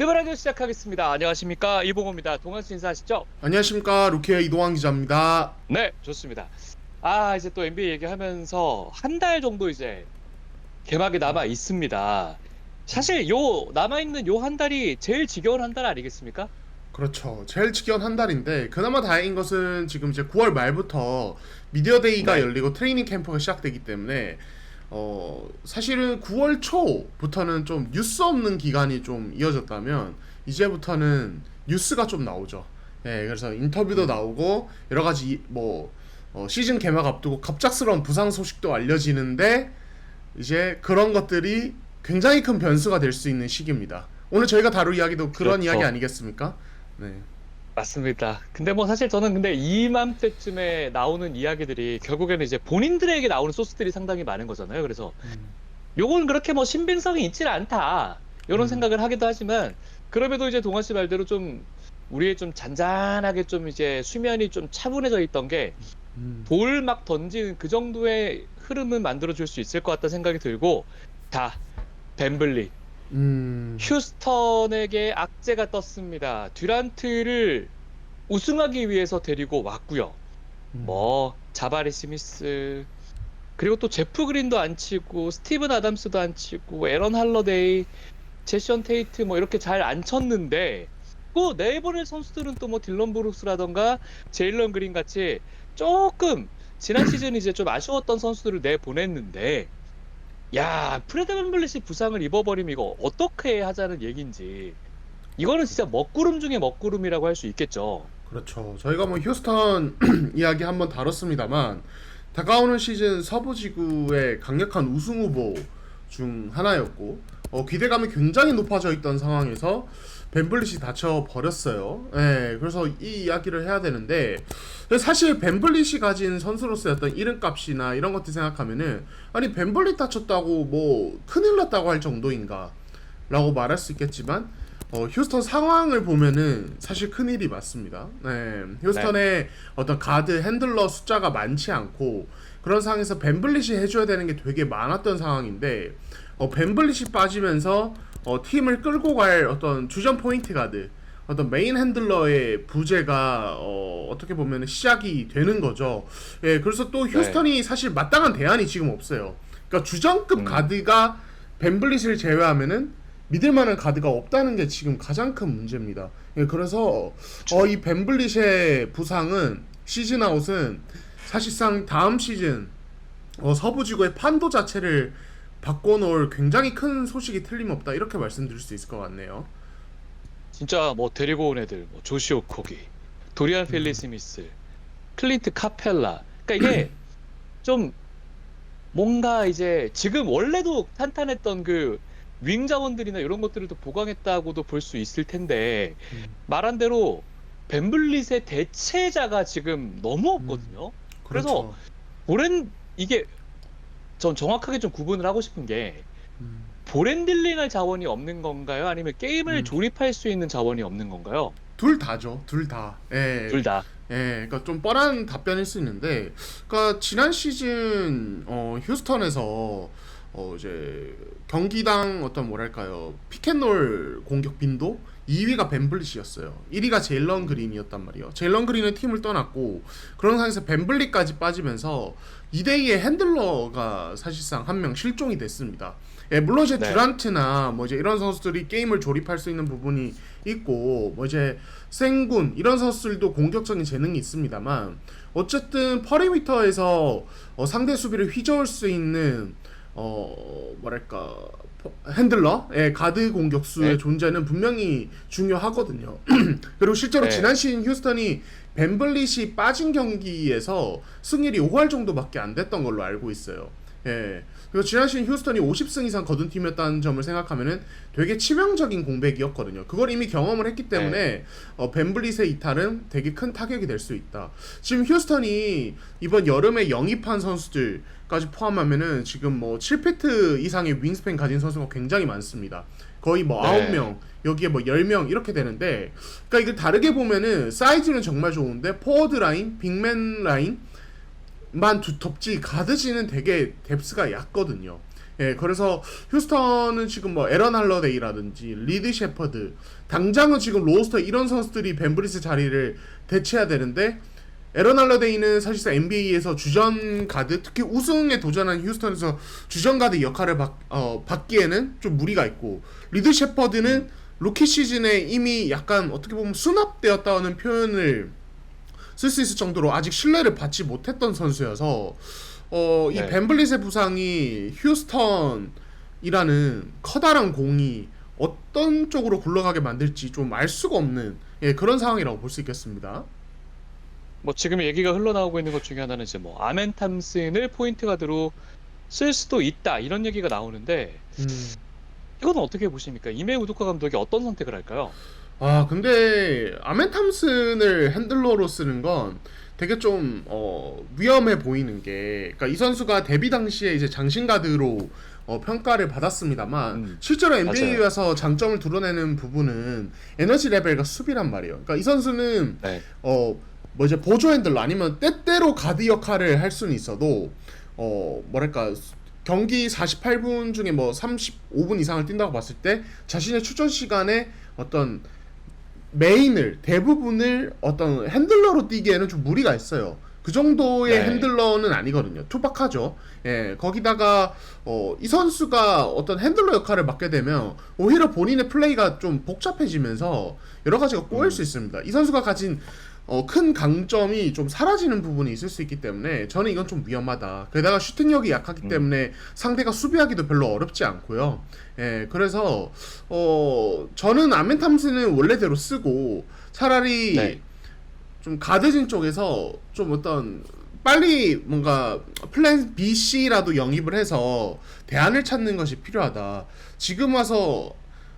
네버라디오 시작하겠습니다. 안녕하십니까 이봉호입니다. 동안 씨 인사하시죠? 안녕하십니까 루키의 이동환 기자입니다. 네, 좋습니다. 아 이제 또 NBA 얘기하면서 한 달 정도 이제 개막이 남아 있습니다. 사실 요 남아 있는 요 한 달이 제일 지겨운 한 달 아니겠습니까? 그렇죠. 제일 지겨운 한 달인데 그나마 다행인 것은 지금 이제 9월 말부터 미디어 데이가 네. 열리고 트레이닝 캠프가 시작되기 때문에 어 사실은 9월 초부터는 좀 뉴스 없는 기간이 좀 이어졌다면 이제부터는 뉴스가 좀 나오죠. 예, 그래서 인터뷰도 나오고 여러 가지 이- 뭐 어, 시즌 개막 앞두고 갑작스러운 부상 소식도 알려지는데 이제 그런 것들이 굉장히 큰 변수가 될 수 있는 시기입니다. 오늘 저희가 다룰 이야기도 그런 그렇죠. 이야기 아니겠습니까? 네. 맞습니다. 근데 뭐 사실 저는 근데 이맘때쯤에 나오는 이야기들이 결국에는 이제 본인들에게 나오는 소스들이 상당히 많은 거잖아요. 그래서 요건 그렇게 뭐 신빙성이 있지는 않다. 이런 음. 생각을 하기도 하지만 그럼에도 이제 동환 씨 말대로 좀 우리의 좀 잔잔하게 좀 이제 수면이 좀 차분해져 있던 게 음. 볼막 던지는 그 정도의 흐름을 만들어 줄 수 있을 것 같다 생각이 들고 다 벤블리 음. 휴스턴에게 악재가 떴습니다. 듀란트를 우승하기 위해서 데리고 왔고요. 음. 뭐 자바리 스미스 그리고 또 제프 그린도 안 치고 스티븐 아담스도 안 치고 에런 할러데이 제션 테이트 뭐 이렇게 잘 안 쳤는데 또 내보낼 선수들은 또 뭐 딜런 브룩스라던가 제일런 그린 같이 조금 지난 시즌 이제 좀 아쉬웠던 선수들을 내보냈는데 야 프레드 벤블릿이 부상을 입어버리면 이거 어떻게 하자는 얘긴지 이거는 진짜 먹구름 중에 먹구름이라고 할 수 있겠죠. 그렇죠. 저희가 뭐 휴스턴 이야기 한번 다뤘습니다만 다가오는 시즌 서부 지구의 강력한 우승 후보 중 하나였고 어, 기대감이 굉장히 높아져 있던 상황에서 벤블릿이 다쳐 버렸어요. 예, 그래서 이 이야기를 해야 되는데 사실 벤블릿이 가진 선수로서의 어떤 이름값이나 이런 것들 생각하면은 아니 벤블릿 다쳤다고 뭐 큰일 났다고 할 정도인가라고 말할 수 있겠지만 어, 휴스턴 상황을 보면은 사실 큰 일이 맞습니다. 네, 휴스턴의 어떤 가드 핸들러 숫자가 많지 않고 그런 상황에서 벤블릿이 해줘야 되는 게 되게 많았던 상황인데 어, 벤블릿이 빠지면서 어, 팀을 끌고 갈 어떤 주전 포인트 가드 어떤 메인 핸들러의 부재가 어, 어떻게 보면 시작이 되는 거죠. 예, 그래서 또 휴스턴이 사실 마땅한 대안이 지금 없어요. 그러니까 주전급 음. 가드가 벤블릿을 제외하면은 믿을 만한 가드가 없다는 게 지금 가장 큰 문제입니다. 예, 그래서 어, 이 벤블릿의 부상은 시즌 아웃은 사실상 다음 시즌 어, 서부 지구의 판도 자체를 바꿔놓을 굉장히 큰 소식이 틀림없다 이렇게 말씀드릴 수 있을 것 같네요. 진짜 뭐 데리고 온 애들 뭐 조시 오 코기, 도리안 필리 스미스, 클린트 카펠라. 그러니까 이게 좀 뭔가 이제 지금 원래도 탄탄했던 그 윙 자원들이나 이런 것들을 또 보강했다고도 볼 수 있을 텐데 음. 말한 대로 벤블릿의 대체자가 지금 너무 없거든요. 그래서 그렇죠. 보렌 이게 전 정확하게 좀 구분을 하고 싶은 게 음. 보렌딜링할 자원이 없는 건가요? 아니면 게임을 음. 조립할 수 있는 자원이 없는 건가요? 둘 다죠. 둘 다. 예. 둘 다. 예, 그러니까 좀 뻔한 답변일 수 있는데, 그러니까 지난 시즌 어, 휴스턴에서 어, 이제 경기당 어떤 뭐랄까요 피켓놀 공격 빈도 2위가 벤블릿이었어요. 1위가 제일런 그린이었단 말이에요. 제일런 그린은 팀을 떠났고 그런 상황에서 벤블릿까지 빠지면서 2대2의 핸들러가 사실상 한 명 실종이 됐습니다. 예, 물론 이제 네. 듀란트나 뭐 이제 이런 선수들이 게임을 조립할 수 있는 부분이 있고 뭐 이제 생군 이런 선수들도 공격적인 재능이 있습니다만 어쨌든 퍼리미터에서 어, 상대 수비를 휘저을 수 있는 어 뭐랄까 포- 핸들러, 예, 가드 공격수의 네. 존재는 분명히 중요하거든요. 그리고 실제로 네. 지난 시즌 휴스턴이 벤블릿이 빠진 경기에서 승률이 5할 정도밖에 안 됐던 걸로 알고 있어요. 예. 그리고 지난 시즌 휴스턴이 50승 이상 거둔 팀이었다는 점을 생각하면은 되게 치명적인 공백이었거든요. 그걸 이미 경험을 했기 때문에 어, 벤블릿의 이탈은 되게 큰 타격이 될 수 있다. 지금 휴스턴이 이번 여름에 영입한 선수들까지 포함하면은 지금 뭐 7피트 이상의 윙스팬 가진 선수가 굉장히 많습니다. 거의 뭐 네. 9명, 여기에 뭐 10명 이렇게 되는데 그러니까 이걸 다르게 보면은 사이즈는 정말 좋은데 포워드 라인, 빅맨 라인 만 두텁지 가드지는 되게 뎁스가 얕거든요. 예, 그래서 휴스턴은 지금 뭐 에런 할러데이라든지 리드 셰퍼드 당장은 지금 로스터 이런 선수들이 벤브리스 자리를 대체해야 되는데 에런 할러데이는 사실상 NBA에서 주전 가드 특히 우승에 도전한 휴스턴에서 주전 가드 역할을 받, 어, 받기에는 좀 무리가 있고 리드 셰퍼드는 루키 시즌에 이미 약간 어떻게 보면 수납되었다는 표현을 쓸 수 있을 정도로 아직 신뢰를 받지 못했던 선수여서 어, 이 네. 벤블릿의 부상이 휴스턴이라는 커다란 공이 어떤 쪽으로 굴러가게 만들지 좀 알 수가 없는 예, 그런 상황이라고 볼 수 있겠습니다. 뭐 지금 얘기가 흘러나오고 있는 것 중에 하나는 이제 뭐 아멘 탐슨을 포인트 가드로 쓸 수도 있다 이런 얘기가 나오는데 음. 이거는 어떻게 보십니까? 이메 우두카 감독이 어떤 선택을 할까요? 아 근데 아멘 탐슨을 핸들러로 쓰는 건 되게 좀 어, 위험해 보이는 게 그러니까 이 선수가 데뷔 당시에 이제 장신 가드로 어, 평가를 받았습니다만 음, 실제로 맞아요. NBA에 와서 장점을 드러내는 부분은 에너지 레벨과 수비란 말이에요. 그러니까 이 선수는 네. 어, 뭐 이제 보조 핸들러 아니면 때때로 가드 역할을 할 수는 있어도 어, 뭐랄까 경기 48분 중에 뭐 35분 이상을 뛴다고 봤을 때 자신의 출전 시간에 어떤 메인을 대부분을 어떤 핸들러로 뛰기에는 좀 무리가 있어요. 그 정도의 네. 핸들러는 아니거든요. 투박하죠. 예, 거기다가 어, 이 선수가 어떤 핸들러 역할을 맡게 되면 오히려 본인의 플레이가 좀 복잡해지면서 여러 가지가 꼬일 음. 수 있습니다. 이 선수가 가진 어, 큰 강점이 좀 사라지는 부분이 있을 수 있기 때문에 저는 이건 좀 위험하다. 게다가 슈팅력이 약하기 음. 때문에 상대가 수비하기도 별로 어렵지 않고요. 예, 그래서 어, 저는 아멘 탐스는 원래대로 쓰고 차라리 네. 좀 가드진 쪽에서 좀 어떤 빨리 뭔가 플랜 B, C라도 영입을 해서 대안을 찾는 것이 필요하다. 지금 와서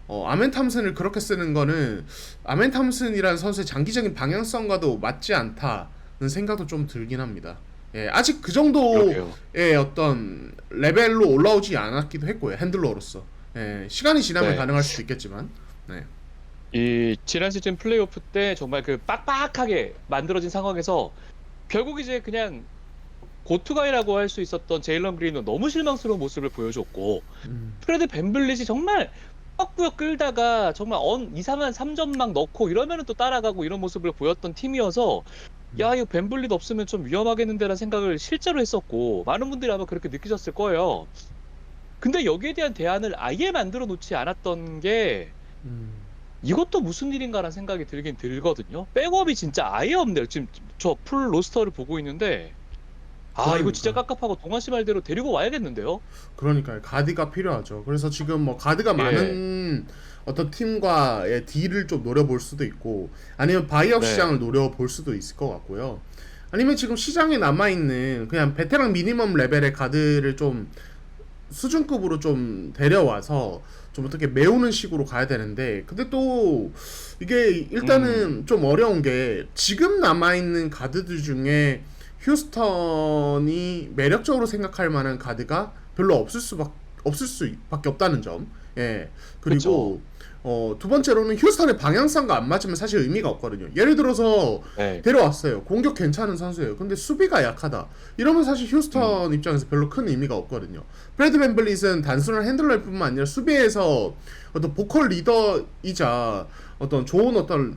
어, 아멘 탐슨을 그렇게 쓰는 거는 아멘 탐슨이라는 선수의 장기적인 방향성과도 맞지 않다는 생각도 좀 들긴 합니다. 예, 아직 그 정도의 그러게요. 어떤 레벨로 올라오지 않았기도 했고요. 핸들러로서. 예, 시간이 지나면 네. 가능할 수도 있겠지만. 네. 이 지난 시즌 플레이오프 때 정말 그 빡빡하게 만들어진 상황에서 결국 이제 그냥 고투가이라고 할 수 있었던 제일런 그린은 너무 실망스러운 모습을 보여줬고 음, 프레드 벤블릿이 정말 꽉꾸역 끌다가 정말 언 이상한 3점 막 넣고 이러면은 또 따라가고 이런 모습을 보였던 팀이어서 야 이거 벤블릿 없으면 좀 위험하겠는데라는 생각을 실제로 했었고 많은 분들이 아마 그렇게 느끼셨을 거예요. 근데 여기에 대한 대안을 아예 만들어 놓지 않았던 게 음. 이것도 무슨 일인가라는 생각이 들긴 들거든요. 백업이 진짜 아예 없네요. 지금 저 풀 로스터를 보고 있는데 아 이거 진짜 그러니까. 깝깝하고 동환 씨 말대로 데리고 와야겠는데요. 그러니까요. 가드가 필요하죠. 그래서 지금 뭐 가드가 예. 많은 어떤 팀과의 딜을 좀 노려볼 수도 있고 아니면 바이아웃 네. 시장을 노려볼 수도 있을 것 같고요. 아니면 지금 시장에 남아 있는 그냥 베테랑 미니멈 레벨의 가드를 좀 수준급으로 좀 데려와서 좀 어떻게 메우는 식으로 가야 되는데 근데 또 이게 일단은 좀 어려운 게 지금 남아 있는 가드들 중에 휴스턴이 매력적으로 생각할 만한 가드가 별로 없을 수밖 없을 수밖에 없다는 점. 예. 그리고 어, 두 번째로는 휴스턴의 방향성과 안 맞으면 사실 의미가 없거든요. 예를 들어서 네. 데려왔어요. 공격 괜찮은 선수예요. 근데 수비가 약하다. 이러면 사실 휴스턴 입장에서 별로 큰 의미가 없거든요. 브래드 벤블릿은 단순한 핸들러일 뿐만 아니라 수비에서 어떤 보컬 리더이자 어떤 좋은 어떤 라-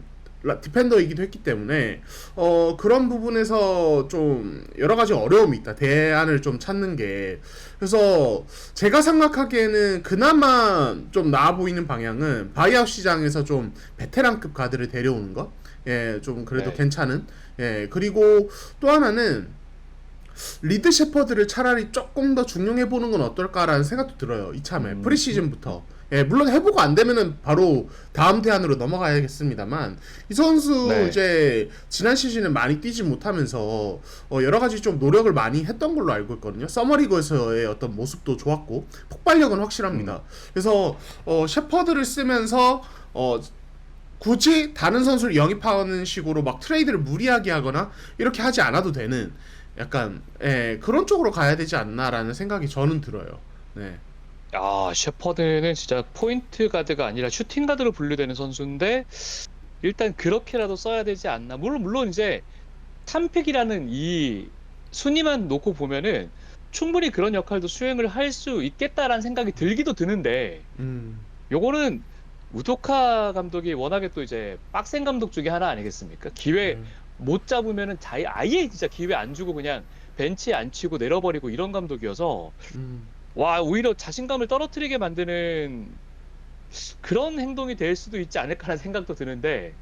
디펜더이기도 했기 때문에 어 그런 부분에서 좀 여러 가지 어려움이 있다 대안을 좀 찾는 게 그래서 제가 생각하기에는 그나마 좀 나아 보이는 방향은 바이아웃 시장에서 좀 베테랑급 가드를 데려오는 것 예, 좀 그래도 네. 괜찮은. 예, 그리고 또 하나는 리드 셰퍼드를 차라리 조금 더 중용해 보는 건 어떨까라는 생각도 들어요. 이참에 음. 프리시즌부터. 예, 물론 해보고 안 되면은 바로 다음 대안으로 넘어가야겠습니다만 이 선수 네. 이제 지난 시즌에 많이 뛰지 못하면서 어, 여러 가지 좀 노력을 많이 했던 걸로 알고 있거든요. 서머리그에서의 어떤 모습도 좋았고 폭발력은 확실합니다. 그래서 어, 셰퍼드를 쓰면서 어, 굳이 다른 선수를 영입하는 식으로 막 트레이드를 무리하게 하거나 이렇게 하지 않아도 되는 약간 예, 그런 쪽으로 가야 되지 않나라는 생각이 저는 들어요. 네. 아, 셰퍼드는 진짜 포인트 가드가 아니라 슈팅 가드로 분류되는 선수인데 일단 그렇게라도 써야 되지 않나. 물론 물론 이제 탐픽이라는 이 순위만 놓고 보면은 충분히 그런 역할도 수행을 할 수 있겠다라는 생각이 들기도 드는데 음. 요거는 우도카 감독이 워낙에 또 이제 빡센 감독 중에 하나 아니겠습니까? 기회 음. 못 잡으면은 자기 아예 진짜 기회 안 주고 그냥 벤치에 앉히고 내려버리고 이런 감독이어서 음. 와 오히려 자신감을 떨어뜨리게 만드는 그런 행동이 될 수도 있지 않을까라는 생각도 드는데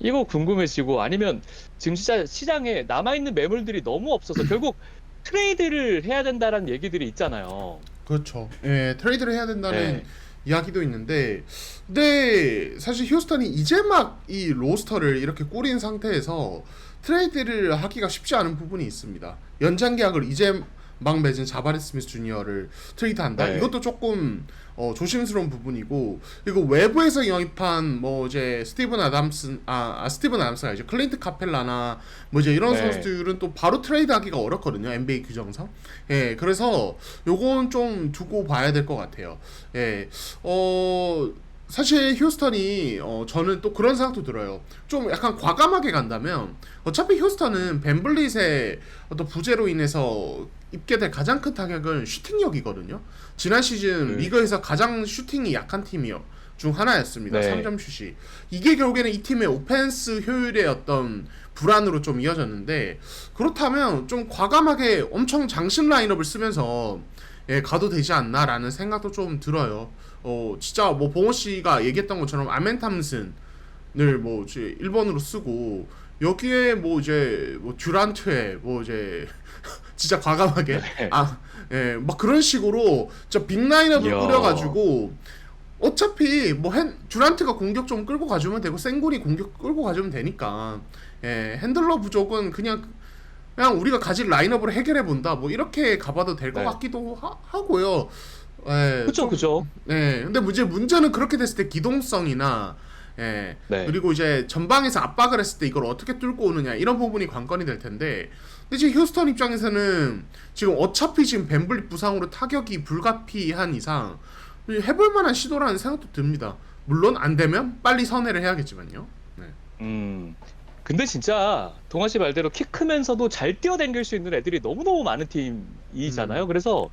이거 궁금해지고 아니면 지금 진짜 시장에 남아있는 매물들이 너무 없어서 결국 트레이드를 해야 된다라는 얘기들이 있잖아요. 그렇죠. 예, 트레이드를 해야 된다는 네. 이야기도 있는데, 근데 사실 휴스턴이 이제 막 이 로스터를 이렇게 꾸린 상태에서 트레이드를 하기가 쉽지 않은 부분이 있습니다. 연장 계약을 이제 막 맺은 자바레 스미스 주니어를 트레이드한다. 네. 이것도 조금 어, 조심스러운 부분이고, 그리고 외부에서 영입한 뭐 이제 스티븐 아담스, 아, 아 스티븐 아담스가 이제 클린트 카펠라나 뭐 이제 이런 네. 선수들은 또 바로 트레이드하기가 어렵거든요. NBA 규정상. 예, 그래서 요건 좀 두고 봐야 될 것 같아요. 예, 어, 사실 휴스턴이, 어, 저는 또 그런 생각도 들어요. 좀 약간 과감하게 간다면, 어차피 휴스턴은 벤블릿의 어떤 부재로 인해서 입게 될 가장 큰 타격은 슈팅력이거든요. 지난 시즌 네. 리그에서 가장 슈팅이 약한 팀이요. 중 하나였습니다. 네. 3점 슛이. 이게 결국에는 이 팀의 오펜스 효율의 어떤 불안으로 좀 이어졌는데 그렇다면 좀 과감하게 엄청 장신 라인업을 쓰면서 예, 가도 되지 않나라는 생각도 좀 들어요. 어, 진짜 뭐 봉호 씨가 얘기했던 것처럼 아멘 탐슨을 뭐 이제 1번으로 쓰고 여기에 뭐 이제 뭐 듀란트에 뭐 이제 진짜 과감하게 네. 아, 예, 막 그런 식으로 진짜 빅 라인업을 이야. 꾸려가지고 어차피 뭐 핸, 듀란트가 공격 좀 끌고 가주면 되고 생군이 공격 끌고 가주면 되니까 예, 핸들러 부족은 그냥 그냥 우리가 가질 라인업으로 해결해 본다 뭐 이렇게 가봐도 될것 네. 같기도 하, 고요 예, 그쵸 좀- 그쵸. 네, 근데 문제 문제는 그렇게 됐을 때 기동성이나 예, 네. 그리고 이제 전방에서 압박을 했을 때 이걸 어떻게 뚫고 오느냐 이런 부분이 관건이 될 텐데 근데 지금 휴스턴 입장에서는 지금 어차피 지금 벤블리 부상으로 타격이 불가피한 이상 해볼 만한 시도라는 생각도 듭니다. 물론 안 되면 빨리 선회를 해야겠지만요. 네. 음. 근데 진짜 동아 씨 말대로 키 크면서도 잘 뛰어댕길 수 있는 애들이 너무너무 많은 음. 팀이잖아요. 그래서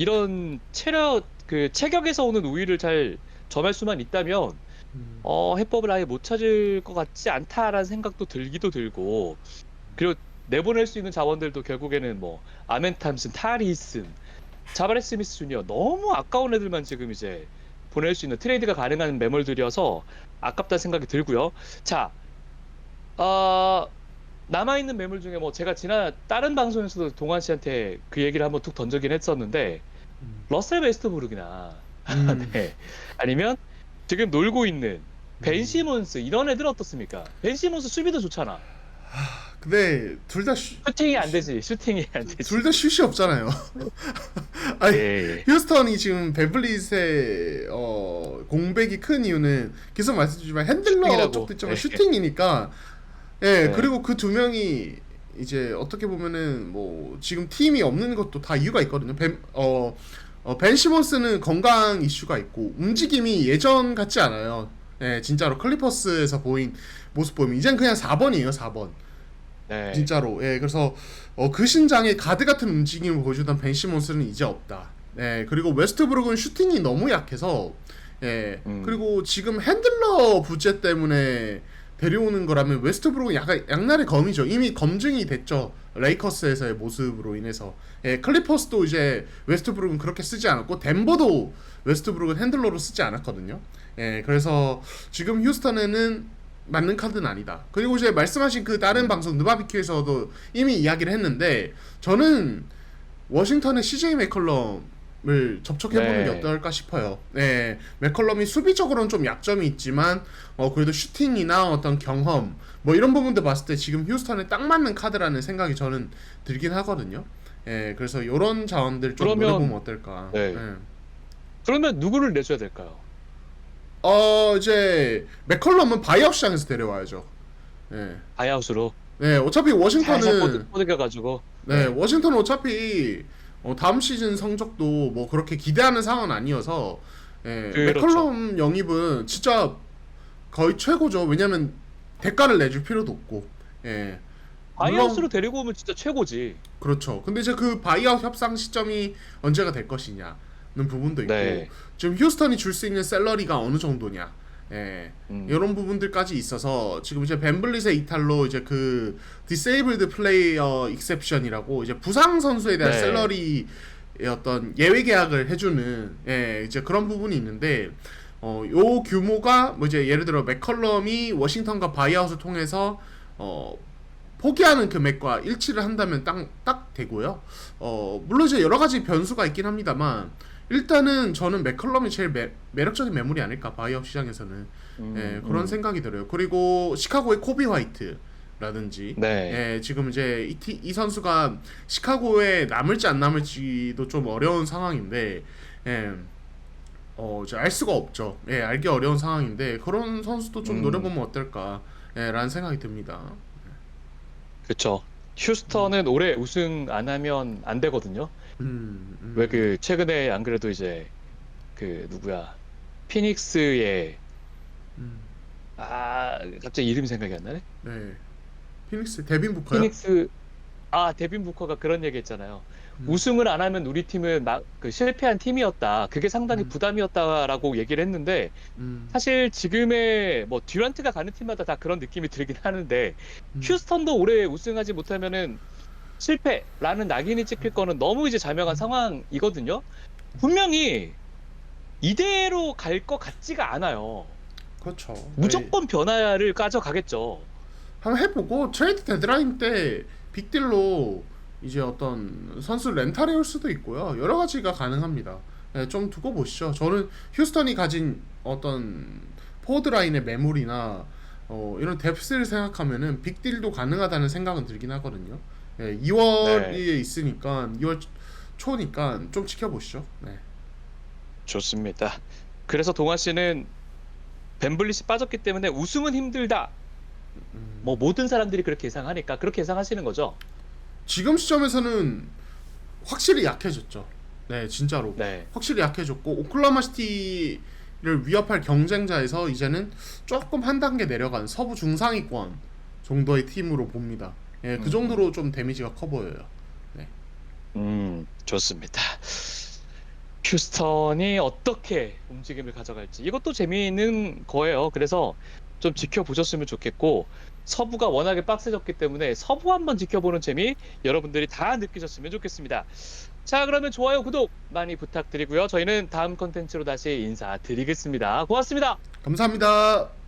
이런 체력 그 체격에서 오는 우위를 잘 점할 수만 있다면 음. 어, 해법을 아예 못 찾을 것 같지 않다라는 생각도 들기도 들고 그리고 내보낼 수 있는 자원들도 결국에는 뭐 아멘 탐슨, 타리슨, 자바레 스미스 주니어 너무 아까운 애들만 지금 이제 보낼 수 있는 트레이드가 가능한 매몰들이어서 아깝다 생각이 들고요. 자, 어, 남아있는 매물 중에 뭐 제가 지난 다른 방송에서도 동환 씨한테 그 얘기를 한번 툭 던져긴 했었는데 음. 러셀 웨스트부르크나 음. 네. 아니면 지금 놀고 있는 음. 벤 시몬스 이런 애들 어떻습니까? 벤 시몬스 수비도 좋잖아. 근데 둘 다 슈팅이 안 되지. 슈팅이 안 되지. 둘 다 슛이 없잖아요. 아니 예. 휴스턴이 지금 베블릿의 어, 공백이 큰 이유는 계속 말씀드리지만 핸들러 슈팅이라고. 쪽도 있지만 네. 슈팅이니까 예 네. 그리고 그 두 명이 이제 어떻게 보면은 뭐 지금 팀이 없는 것도 다 이유가 있거든요. 벤, 어, 어, 벤 시몬스는 건강 이슈가 있고 움직임이 예전 같지 않아요. 예 진짜로 클리퍼스에서 보인 모습 보면 이젠 그냥 4번이에요 4번. 네. 진짜로. 예, 그래서 어, 그 신장에 가드 같은 움직임을 보여주던 벤 시몬스는 이제 없다. 예, 그리고 웨스트브룩은 슈팅이 너무 약해서 예, 음. 그리고 지금 핸들러 부재 때문에 데려오는 거라면 웨스트브룩은 약간 양날의 검이죠. 이미 검증이 됐죠. 레이커스에서의 모습으로 인해서. 예, 클리퍼스도 이제 웨스트브룩은 그렇게 쓰지 않았고 덴버도 웨스트브룩은 핸들러로 쓰지 않았거든요. 예, 그래서 지금 휴스턴에는 맞는 카드는 아니다. 그리고 이제 말씀하신 그 다른 방송 느바비큐에서도 이미 이야기를 했는데 저는 워싱턴의 CJ 맥컬럼 을 접촉해보는 네. 게 어떨까 싶어요. 네, 맥컬럼이 수비적으로는 좀 약점이 있지만 어 그래도 슈팅이나 어떤 경험 뭐 이런 부분들 봤을 때 지금 휴스턴에 딱 맞는 카드라는 생각이 저는 들긴 하거든요. 예, 그래서 이런 자원들 좀 그러면- 노려보면 어떨까. 네. 예. 그러면 누구를 내줘야 될까요? 어 이제 맥컬럼은 바이아웃 시장에서 데려와야죠. 예. 바이아웃으로 네, 어차피 워싱턴은 살살 뻗어가지고 네, 워싱턴은 어차피 어, 다음 시즌 성적도 뭐 그렇게 기대하는 상황은 아니어서 예, 그렇죠. 맥컬럼 영입은 진짜 거의 최고죠. 왜냐면 대가를 내줄 필요도 없고. 예. 바이아웃으로 데리고 오면 진짜 최고지. 그렇죠. 근데 이제 그 바이아웃 협상 시점이 언제가 될 것이냐는 부분도 있고 네. 지금 휴스턴이 줄 수 있는 셀러리가 어느 정도냐. 예. 음. 이런 부분들까지 있어서 지금 이제 벤블릿의 이탈로 이제 그 디세이블드 플레이어 익셉션이라고 이제 부상 선수에 대한 네. 셀러리 어떤 예외 계약을 해주는 예 이제 그런 부분이 있는데 어 요 규모가 뭐 이제 예를 들어 맥컬럼이 워싱턴과 바이아웃을 통해서 어 포기하는 금액과 일치를 한다면 딱, 딱 되고요. 어, 물론 이제 여러 가지 변수가 있긴 합니다만, 일단은 저는 맥컬럼이 제일 매, 매력적인 매물이 아닐까, 바이업 시장에서는. 음, 예, 그런 음. 생각이 들어요. 그리고 시카고의 코비 화이트 라든지, 네. 예, 지금 이제 이, 티- 이 선수가 시카고에 남을지 안 남을지도 좀 어려운 상황인데, 예, 어, 이제 알 수가 없죠. 예, 알기 어려운 상황인데, 그런 선수도 좀 음. 노려보면 어떨까, 예, 라는 생각이 듭니다. 그쵸. 휴스턴은 올해 우승 안 하면 안 되거든요. 음, 음. 왜 그 최근에 안 그래도 이제 그 누구야 피닉스의 음, 아 갑자기 이름이 생각이 안 나네. 네. 피닉스 데빈 부커요? 피닉스 아 데빈 부커가 그런 얘기했잖아요. 음. 우승을 안 하면 우리 팀은 막 그 실패한 팀이었다. 그게 상당히 음. 부담이었다라고 얘기를 했는데 음, 사실 지금의 뭐 듀란트가 가는 팀마다 다 그런 느낌이 들긴 하는데 음. 휴스턴도 올해 우승하지 못하면은 실패라는 낙인이 찍힐 거는 너무 이제 자명한 상황이거든요. 분명히 이대로 갈 것 같지가 않아요. 그렇죠. 네. 무조건 변화를 가져가겠죠. 한번 해보고 트레이드 데드라인 때 빅딜로 이제 어떤 선수 렌탈해 올 수도 있고요. 여러 가지가 가능합니다. 네, 좀 두고 보시죠. 저는 휴스턴이 가진 어떤 포드 라인의 매물이나 어, 이런 뎁스를 생각하면은 빅딜도 가능하다는 생각은 들긴 하거든요. 네, 2월에 네. 있으니까 2월 초니까 좀 지켜보시죠. 네. 좋습니다. 그래서 동환 씨는 벤블릿이 빠졌기 때문에 우승은 힘들다. 음. 뭐 모든 사람들이 그렇게 예상하니까 그렇게 예상하시는 거죠. 지금 시점에서는 확실히 약해졌죠. 네, 진짜로. 네. 확실히 약해졌고 오클라마 시티를 위협할 경쟁자에서 이제는 조금 한 단계 내려간 서부 중상위권 정도의 팀으로 봅니다. 예, 그 음. 정도로 좀 데미지가 커 보여요. 음, 좋습니다. 휴스턴이 어떻게 움직임을 가져갈지 이것도 재미있는 거예요. 그래서 좀 지켜보셨으면 좋겠고 서부가 워낙에 빡세졌기 때문에 서부 한번 지켜보는 재미 여러분들이 다 느끼셨으면 좋겠습니다. 자, 그러면 좋아요, 구독 많이 부탁드리고요. 저희는 다음 컨텐츠로 다시 인사드리겠습니다. 고맙습니다. 감사합니다.